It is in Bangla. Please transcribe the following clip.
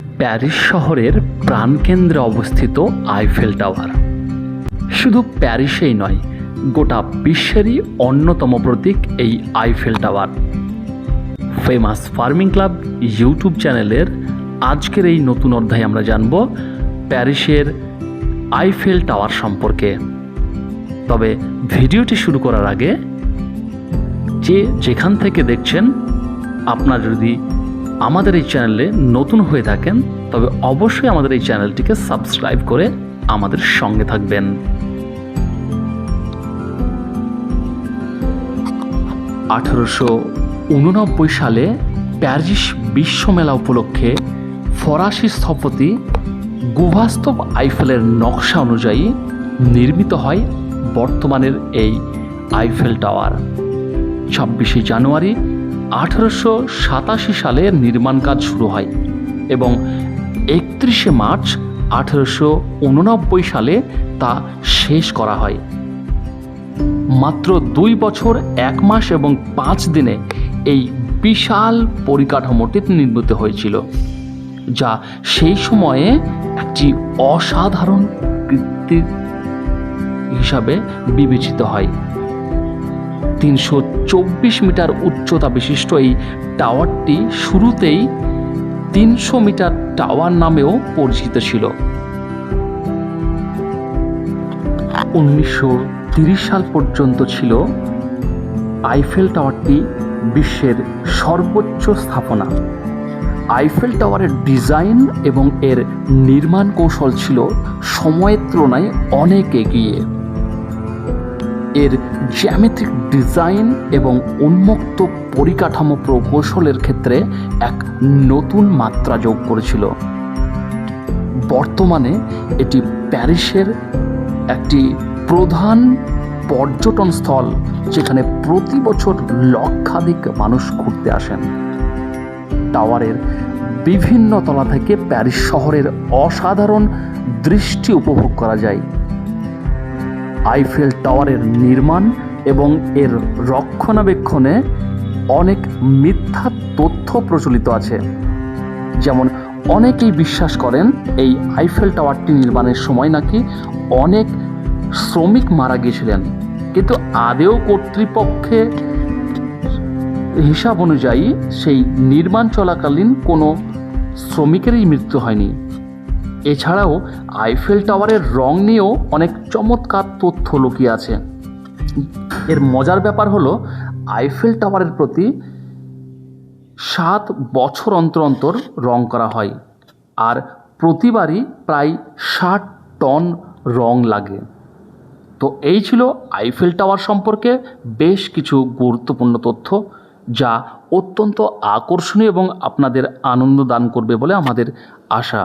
প্যারিস শহরের প্রাণকেন্দ্রে অবস্থিত আইফেল টাওয়ার। শুধু প্যারিসেই নয়, গোটা বিশ্বেরই অন্যতম প্রতীক এই Eiffel Tower. Famous farming club YouTube চ্যানেলের আজকের এই নতুন অধ্যায়ে আমরা জানব প্যারিসের আইফেল টাওয়ার সম্পর্কে। তবে ভিডিওটি শুরু করার আগে যে যেখান থেকে দেখছেন, আপনার যদি আমাদের এই চ্যানেলে নতুন হয়ে থাকেন, তবে অবশ্যই আমাদের এই চ্যানেলটিকে সাবস্ক্রাইব করে আমাদের সঙ্গে থাকবেন। আঠারোশো উননব্বই সালে প্যারিস বিশ্বমেলা উপলক্ষে ফরাসি স্থপতি গুভাস্তব আইফেলের নকশা অনুযায়ী নির্মিত হয় বর্তমানের এই আইফেল টাওয়ার। ছাব্বিশে জানুয়ারি আঠারোশো সাতাশি সালে নির্মাণ কাজ শুরু হয় এবং একত্রিশে মার্চ আঠারোশো উননব্বই সালে তা শেষ করা হয়। মাত্র দুই বছর, এক মাস এবং পাঁচ দিনে এই বিশাল পরিকাঠামোটি নির্মিত হয়েছিল, যা সেই সময়ে একটি অসাধারণ কৃত্তি হিসাবে বিবেচিত হয়। তিনশো চব্বিশ মিটার উচ্চতা বিশিষ্ট এই টাওয়ারটি শুরুতেই তিনশো মিটার টাওয়ার নামেও পরিচিত ছিল। উনিশশো তিরিশ সাল পর্যন্ত ছিল আইফেল টাওয়ারটি বিশ্বের সর্বোচ্চ স্থাপনা। আইফেল টাওয়ারের ডিজাইন এবং এর নির্মাণ কৌশল ছিল সময়ের তুলনায় অনেক এগিয়ে। এর জ্যামেট্রিক ডিজাইন এবং উন্মুক্ত পরিকাঠামো প্রকৌশলের ক্ষেত্রে এক নতুন মাত্রা যোগ করেছিল। বর্তমানে এটি প্যারিসের একটি প্রধান পর্যটন স্থল যেখানে প্রতি বছর লক্ষাধিক মানুষ ঘুরতে আসেন। টাওয়ারের বিভিন্ন তলা থেকে প্যারিস শহরের অসাধারণ দৃষ্টি উপভোগ করা যায়। আইফেল টাওয়ারের নির্মাণ এবং এর রক্ষণাবেক্ষণে অনেক মিথ্যা তথ্য প্রচলিত আছে। যেমন, অনেকেই বিশ্বাস করেন এই আইফেল টাওয়ারটি নির্মাণের সময় নাকি অনেক শ্রমিক মারা গিয়েছিলেন। কিন্তু আদেও কর্তৃপক্ষে হিসাব অনুযায়ী সেই নির্মাণ চলাকালীন কোনো শ্রমিকেরই মৃত্যু হয়নি। এছাড়াও আইফেল টাওয়ারের রং নিয়েও অনেক চমৎকার তথ্য লুকিয়ে আছে। এর মজার ব্যাপার হলো আইফেল টাওয়ারের প্রতি সাত বছর অন্তর অন্তর রং করা হয়, আর প্রতিবারই প্রায় ষাট টন রং লাগে। তো এই ছিল আইফেল টাওয়ার সম্পর্কে বেশ কিছু গুরুত্বপূর্ণ তথ্য, যা অত্যন্ত আকর্ষণীয় এবং আপনাদের আনন্দ দান করবে বলে আমাদের আশা।